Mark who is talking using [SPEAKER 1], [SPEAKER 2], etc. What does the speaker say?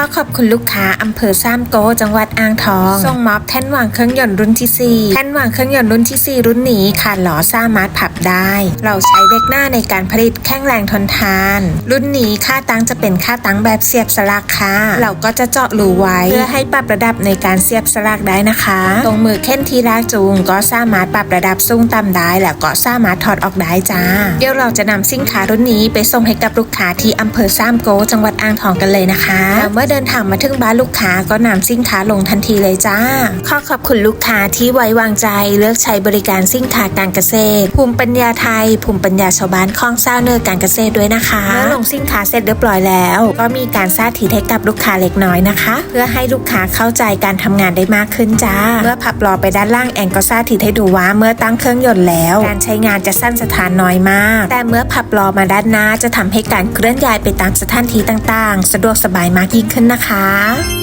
[SPEAKER 1] อขอบคุณลูกค้าอำเภอซ้ามโกจังหวัดอ่างทองส่งมอบแท่นวางเครื่องยนต์รุ่นที่ 4 แท่นวางเครื่องยนต์รุ่นที่ 4 รุ่นนี้ขาดหลอสามารถพับได้ เราใช้เด็กหน้าในการผลิตแข็งแรงทนทาน รุ่นนี้ค่าตั้งจะเป็นค่าตั้งแบบเสียบสลักค่ะเราก็จะเจาะรูไว้ เพื่อให้ปรับระดับในการเสียบสลักได้นะคะ ตรงมือเข็นที่ลากจูง ก็สามารถปรับระดับสูงต่ำได้แล้วก็สามารถถอดออกได้จ้า เดี๋ยวเราจะนำสินค้ารุ่นนี้ไปส่งให้กับลูกค้าที่อำเภอซ้ามโกจังหวัดอ่างทองกันเลยนะคะเมื่อเดินทางมาถึงบ้านลูกค้าก็นำสินค้าลงทันทีเลยจ้า ขอขอบคุณลูกค้าที่ไว้วางใจเลือกใช้บริการสินค้าการเกษตร ภูมิปัญญาไทย ภูมิปัญญาชาวบ้านคลองเศร้าเนอร์การเกษตรด้วยนะคะเมื่อลงสินค้าเสร็จเรียบร้อยแล้ว ก็มีการสาธิตให้กับลูกค้าเล็กน้อยนะคะ เพื่อให้ลูกค้าเข้าใจการทำงานได้มากขึ้นจ้า เมื่อพับล้อไปด้านล่างแองก็สาธิตให้ดูว่าเมื่อตั้งเครื่องยนต์แล้ว การใช้งานจะสั้นสถานน้อยมาก แต่เมื่อพับล้อมาด้านหน้าจะทำให้การเคลื่อนย้ายไปตามสถานที่ต่าง ๆ สะดวกสบายมากยิ่งขึ้นนะคะ